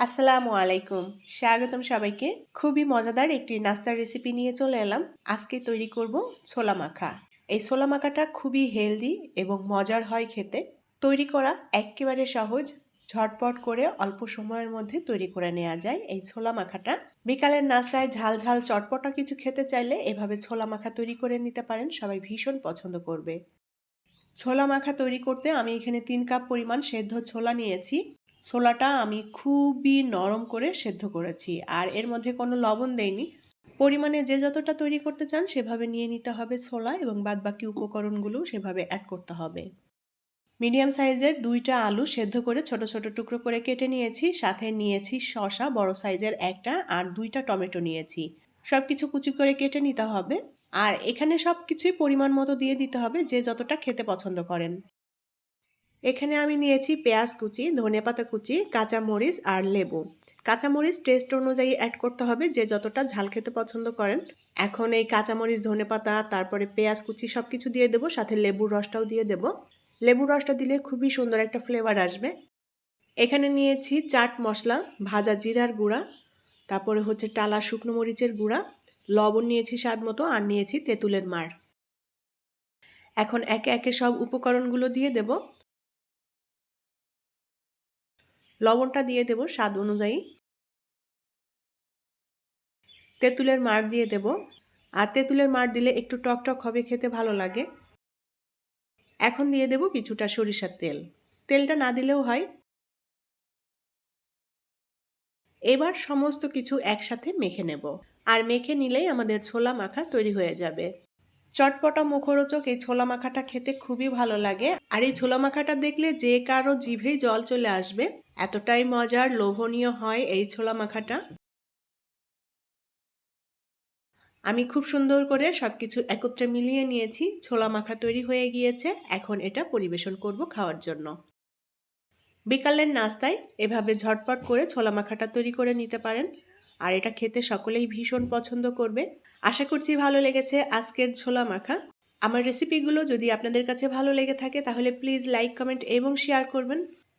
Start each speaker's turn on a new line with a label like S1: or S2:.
S1: আসসালামু আলাইকুম। স্বাগতম সবাইকে। খুবই মজাদার একটি নাস্তার রেসিপি নিয়ে চলে এলাম। আজকে তৈরি করব ছোলা মাখা। এই ছোলা মাখাটা খুবই হেলদি এবং মজার হয় খেতে। তৈরি করা একেবারে সহজ। ঝটপট করে অল্প সময়ের মধ্যে তৈরি করে নেওয়া যায় এই ছোলা মাখাটা। বিকালের নাস্তায় ঝাল ঝাল চটপটা কিছু খেতে চাইলে এভাবে ছোলা মাখা তৈরি করে নিতে পারেন। সবাই ভীষণ পছন্দ করবে। ছোলা মাখা তৈরি করতে আমি এখানে তিন কাপ পরিমাণ সেদ্ধ ছোলা নিয়েছি। ছোলাটা আমি খুবই নরম করে সেদ্ধ করেছি, আর এর মধ্যে কোনো লবণ দেইনি। পরিমাণে যে যতটা তৈরি করতে চান সেভাবে নিয়ে নিতে হবে ছোলা এবং বাদবাকি উপকরণগুলো সেভাবে অ্যাড করতে হবে। মিডিয়াম সাইজের দুইটা আলু সেদ্ধ করে ছোট ছোট টুকরো করে কেটে নিয়েছি, সাথে নিয়েছি শসা, বড় সাইজের একটা আর দুইটা টমেটো নিয়েছি। সব কিছু কুচি করে কেটে নিতে হবে, আর এখানে সব কিছুই পরিমাণ মতো দিয়ে দিতে হবে যে যতটা খেতে পছন্দ করেন। এখানে আমি নিয়েছি পেঁয়াজ কুচি ধনেপাতা কুচি, কাঁচামরিচ আর লেবু। কাঁচামরিচ টেস্ট অনুযায়ী অ্যাড করতে হবে যে যতটা ঝাল খেতে পছন্দ করেন। এখন এই কাঁচামরিচ ধনেপাতা তারপরে পেঁয়াজ কুচি সব কিছু দিয়ে দেবো, সাথে লেবুর রসটাও দিয়ে দেবো। লেবুর রসটা দিলে খুবই সুন্দর একটা ফ্লেভার আসবে। এখানে নিয়েছি চাট মশলা, ভাজা জিরার গুঁড়া, তারপরে হচ্ছে টালা শুকনো মরিচের গুঁড়া, লবণ নিয়েছি স্বাদ মতো আর নিয়েছি তেঁতুলের মার এখন একে একে সব উপকরণগুলো দিয়ে দেব। লবণটা দিয়ে দেব স্বাদ অনুযায়ী। তেঁতুলের মার দিয়ে দেব। আর তেঁতুলের মার দিলে একটু টক টক হবে, খেতে ভালো লাগে। এখন দিয়ে দেব কিছুটা সরিষার তেল। তেলটা না দিলেও হয়। এবার সমস্ত কিছু একসাথে মেখে নেব। আর মেখে নিলেই আমাদের ছোলা মাখা তৈরি হয়ে যাবে। চটপটা মুখরোচক এই ছোলা মাখাটা খেতে খুবই ভালো লাগে। আর এই ছোলা মাখাটা দেখলে যে কারও জিভেই জল চলে আসবে। এতটাই মজার, লোভনীয় হয় এই ছোলা মাখাটা। আমি খুব সুন্দর করে সব কিছু একত্রে মিলিয়ে নিয়েছি, ছোলা মাখা তৈরি হয়ে গিয়েছে, এখন এটা পরিবেশন করব খাওয়ার জন্য। বিকালের নাস্তায় এভাবে ঝটপট করে ছোলা মাখাটা তৈরি করে নিতে পারেন, আর এটা খেতে সকলেই ভীষণ পছন্দ করবে। আশা করছি ভালো লেগেছে আজকের ছোলা মাখা। আমার রেসিপিগুলো যদি আপনাদের কাছে ভালো লেগে থাকে, তাহলে প্লিজ লাইক কমেন্ট এবং শেয়ার করবেন।